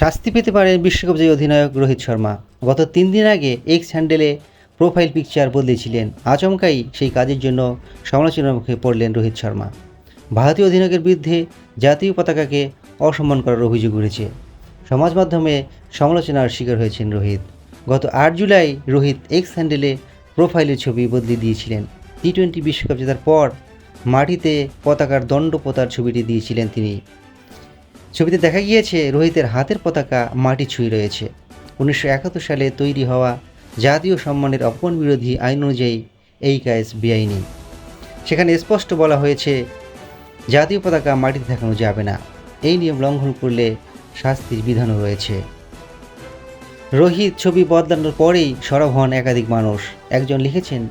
শাস্তি পেতে পারেন বিশ্বকাপ জয়ী অধিনায়ক রোহিত শর্মা। গত তিন দিন আগে এক্স হ্যান্ডেলে প্রোফাইল পিকচার বদলেছিলেন। আচমকাই সেই কাজের জন্য সমালোচনার মুখে পড়লেন রোহিত শর্মা। ভারতীয় অধিনায়কের বিরুদ্ধে জাতীয় পতাকাকে অসম্মান করার অভিযোগ উঠেছে। সমাজ মাধ্যমে সমালোচনার শিকার হয়েছেন রোহিত। গত আট জুলাই রোহিত এক্স হ্যান্ডেলে প্রোফাইলের ছবি বদলে দিয়েছিলেন। টি টোয়েন্টি বিশ্বকাপ জেতার পর মাটিতে পতাকার দণ্ড পোতার ছবিটি দিয়েছিলেন তিনি। ছবিতে দেখা গিয়েছে, রোহিতের হাতের পতাকা মাটি ছুঁয়ে রয়েছে। উনিশশো একাত্তর সালে তৈরি হওয়া জাতীয় সম্মানের অপমান বিরোধী আইন অনুযায়ী এই কাজ বেআইনি। সেখানে স্পষ্ট বলা হয়েছে, জাতীয় পতাকা মাটিতে দেখানো যাবে না। এই নিয়ম লঙ্ঘন করলে শাস্তির বিধানও রয়েছে। রোহিত ছবি বদলানোর পরেই সরব হন একাধিক মানুষ। একজন লিখেছেন,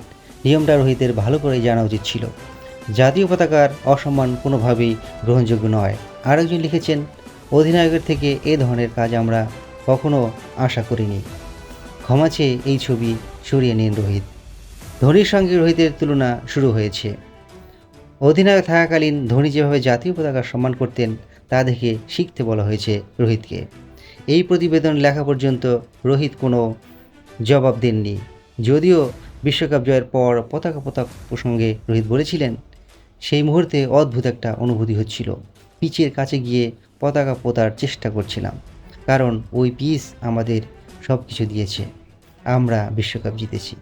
নিয়মটা রোহিতের ভালো করে জানা উচিত ছিল। জাতীয় পতাকার অসম্মান কোনোভাবেই গ্রহণযোগ্য নয়। আরেকজন লিখেছেন অধিনায়কের থেকে এ ধরনের কাজ আমরা কখনো আশা করিনি। ক্ষমা চেয়ে এই ছবি সরিয়ে নিন রোহিত। ধোনির সঙ্গে রোহিতের তুলনা শুরু হয়েছে। অধিনায়ক থাকাকালীন ধোনি যেভাবে জাতীয় পতাকা সম্মান করতেন, তা দেখে শিখতে বলা হয়েছে রোহিতকে। এই প্রতিবেদন লেখা পর্যন্ত রোহিত কোনো জবাব দেননি। যদিও বিশ্বকাপ জয়ের পর পতাকা পতাকা প্রসঙ্গে রোহিত বলেছিলেন, সেই মুহূর্তে অদ্ভুত একটা অনুভূতি হচ্ছিল। পিচের কাছে গিয়ে পতাকা পোতার চেষ্টা করছিলাম। কারণ ওই পিচ আমাদের সব কিছু দিয়েছে। আমরা বিশ্বকাপ জিতেছি।